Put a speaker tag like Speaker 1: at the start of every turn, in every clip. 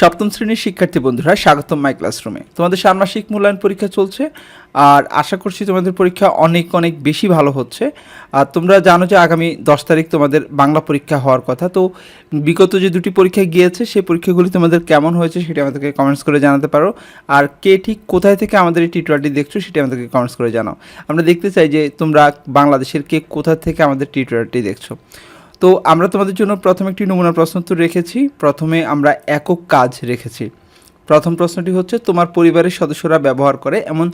Speaker 1: সপ্তম শ্রেণির শিক্ষার্থী বন্ধুরা, স্বাগতম মাই ক্লাসরুমে তোমাদের ষান্মাসিক মূল্যায়ন পরীক্ষা চলছে, আর আশা করছি তোমাদের পরীক্ষা অনেক অনেক বেশি ভালো হচ্ছে। আর তোমরা জানো যে আগামী দশ তারিখ তোমাদের বাংলা পরীক্ষা হওয়ার কথা, তো বিগত যে দুটি পরীক্ষা গিয়েছে, সেই পরীক্ষাগুলি তোমাদের কেমন হয়েছে সেটা আমাদেরকে কমেন্টস করে জানাতে পারো। আর কে ঠিক কোথায় থেকে আমাদের এই টিউটোরিয়ালটি দেখছ সেটা আমাদেরকে কমেন্টস করে জানাও। আমরা দেখতে চাই যে তোমরা বাংলাদেশের কে কোথা থেকে আমাদের টিউটোরিয়ালটি দেখছ। তো আমরা তোমাদের জন্য প্রথম একটি নমুনা প্রশ্ন উত্তর রেখেছি। প্রথমে আমরা একক কাজ রেখেছি। প্রথম প্রশ্নটি হচ্ছে, তোমার পরিবারের সদস্যরা ব্যবহার করে এমন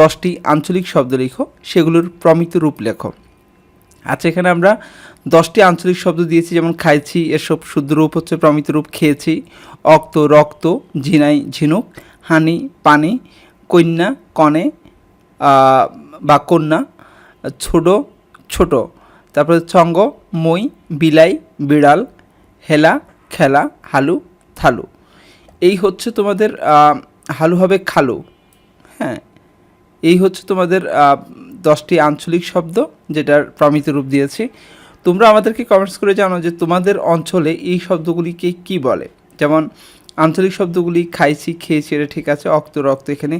Speaker 1: দশটি আঞ্চলিক শব্দ লিখো, সেগুলোর প্রমিত রূপ লেখো। আচ্ছা এখানে আমরা দশটি আঞ্চলিক শব্দ দিয়েছি, যেমন খাইছি, এসব শুদ্ধ রূপ হচ্ছে প্রমিত রূপ, খেয়েছি, অক্ত, রক্ত, ঝিনাই, ঝিনুক, হানি, পানি, কন্যা, কনে বা কন্যা, ছোট ছোট। তারপরে চঙ্গ মই, বিলাই, বিড়াল, হেলা, খেলা, হালু, থালু। এই হচ্ছে তোমাদের হালু হবে খালু হ্যাঁ? এই হচ্ছে তোমাদের দশটি আঞ্চলিক শব্দ যেটার প্রমিত রূপ দিয়েছি। তোমরা আমাদেরকে কমেন্টস করে জানো যে তোমাদের অঞ্চলে এই শব্দগুলিকে কি বলে? যেমন, আঞ্চলিক শব্দগুলি খাইছি, খেয়েছি, এটা ঠিক আছে, অক্ত, রক্ত এখানে।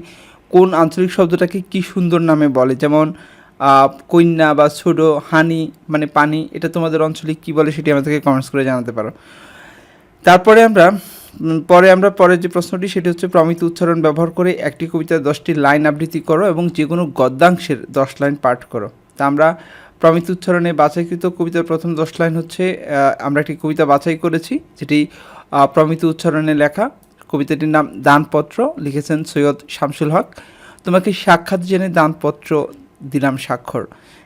Speaker 1: কোন আঞ্চলিক শব্দটাকে কি সুন্দর নামে বলে? যেমন কন্যা বা ছোটো হানি মানে পানি, এটা তোমাদের অঞ্চলে কি বলে সেটি আমাদেরকে কমেন্টস করে জানাতে পারো। তারপরে আমরা পরে আমরা পরের যে প্রশ্নটি সেটি হচ্ছে প্রমিত উচ্চারণ ব্যবহার করে একটি কবিতার দশটি লাইন আবৃত্তি করো এবং যে কোনো গদ্যাংশের দশ লাইন পাঠ করো। তা আমরা প্রমিত উচ্চারণে বাছাইকৃত কবিতার প্রথম দশ লাইন হচ্ছে আমরা একটি কবিতা বাছাই করেছি, যেটি প্রমিত উচ্চারণে লেখা। কবিতাটির নাম দানপত্র, লিখেছেন সৈয়দ শামসুল হক। তোমাকে সাক্ষাৎ জেনে দানপত্র দিলাম স্বাক্ষর।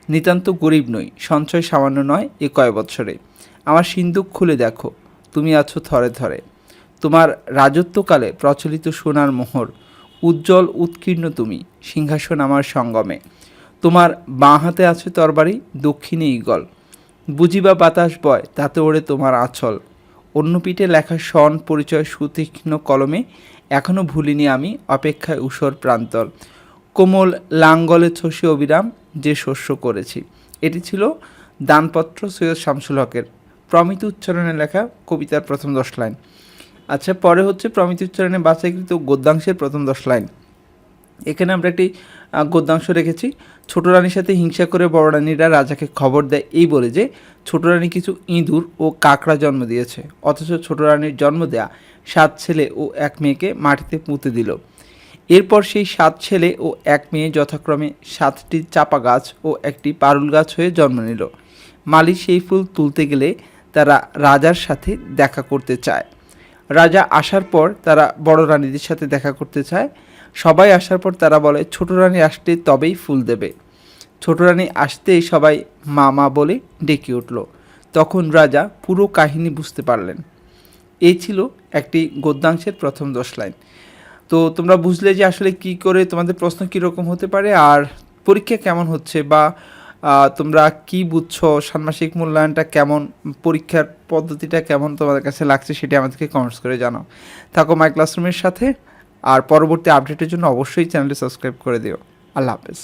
Speaker 1: নিতান্ত গরিব নই, সঞ্চয় সামান্য নয় এ কয় বৎসরে। আমার সিন্দুক খুলে দেখো, তুমি আছো থরে থরে। তোমার রাজত্বকালে প্রচলিত সোনার মোহর, উজ্জ্বল উৎকীর্ণ তুমি, সিংহাসন আমার সঙ্গমে। তোমার বাঁ হাতে আছে তরবারি, দক্ষিণে ইগল বুঝিবা বাতাস বয়, তাতে ওড়ে তোমার আঁচল। অন্য পিঠে লেখা সন পরিচয় সুতীক্ষ্ণ কলমে এখনও ভুলিনি আমি অপেক্ষায় উষর প্রান্তর। কোমল লাঙ্গলে ছসি অবিরাম যে শস্য করেছি। এটি ছিল দানপত্র সৈয়দ শামসুল হকের প্রমিত উচ্চারণে লেখা কবিতার প্রথম দশ লাইন। আচ্ছা পরে হচ্ছে প্রমিত উচ্চারণে বাছাইকৃত গদ্যাংশের প্রথম দশ লাইন। এখানে আমরা একটি গদ্যাংশ রেখেছি। ছোট রানীর সাথে হিংসা করে বড় রানীরা রাজাকে খবর দেয় এই বলে যে, ছোট রানী কিছু ইঁদুর ও কাকড়া জন্ম দিয়েছে। অথচ ছোট রানীর জন্ম দেয়া সাত ছেলে ও এক মেয়েকে মাটিতে পুঁতে দিল। এরপর সেই সাত ছেলে ও এক মেয়ে যথাক্রমে সাতটি চাপা গাছ ও একটি পারুল গাছ হয়ে জন্ম নিল। মালি সেই ফুল তুলতে গেলে তারা রাজার সাথে দেখা করতে চায়। রাজা আসার পর তারা বড় রানীদের সাথে দেখা করতে চায়। সবাই আসার পর তারা বলে, ছোট রানী আসতে তবেই ফুল দেবে। ছোট রানী আসতেই সবাই মা মা বলে ডেকে উঠল। তখন রাজা পুরো কাহিনী বুঝতে পারলেন। এই ছিল একটি গদ্যাংশের প্রথম দশ লাইন। তো তোমরা বুঝলে যে আসলে কি করে তোমাদের প্রশ্ন কীরকম হতে পারে আর পরীক্ষা কেমন হচ্ছে বা তোমরা কি বুঝছ, ষান্মাসিক মূল্যায়নটা কেমন, পরীক্ষার পদ্ধতিটা কেমন তোমাদের কাছে লাগছে সেটা আমাদেরকে কমেন্টস করে জানাও। থাকো মাই ক্লাসরুমের সাথে, আর পরবর্তী আপডেটের জন্য অবশ্যই চ্যানেলটি সাবস্ক্রাইব করে দিও। আল্লাহ হাফেজ।